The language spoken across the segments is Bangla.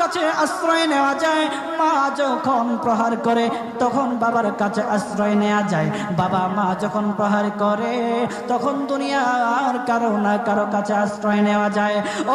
কাছে আশ্রয় নেওয়া যায়, মা যখন প্রহার করে, তখন বাবার কাছে আশ্রয় নেওয়া যায়। বাবা, মা যখন প্রহার করে, তখন দুনিয়ার কারও না কারও কাছে আশ্রয় নেওয়া যায়। ও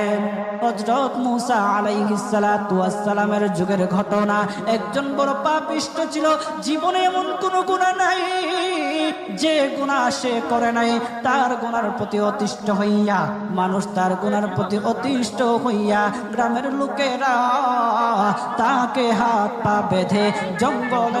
হজরত মুসা আলাইহিস সালাতু ওয়াস সালামের যুগের ঘটনা। একজন বড় পাপিষ্ট ছিল, জীবনে এমন কোন গুনাহ নাই যে গুণা সে করে নাই। তার গুণার প্রতি অতিষ্ঠ হইয়া, মানুষ তার গুণার প্রতি অতিষ্ঠ হইয়া গ্রামের লোকেরা তাকে হাত পা বেঁধে জঙ্গলের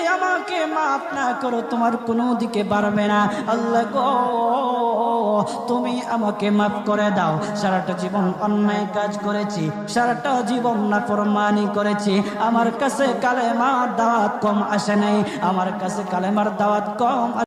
আমাকে মাফ না করো, তোমার কোনো দিকে বাড়বে না। আল্লাহ গো, তুমি আমাকে মাফ করে দাও। সারাটা জীবন অন্যায় কাজ করেছি, সারাটা জীবন না ফরমানি করেছি। আমার কাছে কালেমার দাওয়াত কম আসে নাই, আমার কাছে কালেমার দাওয়াত কম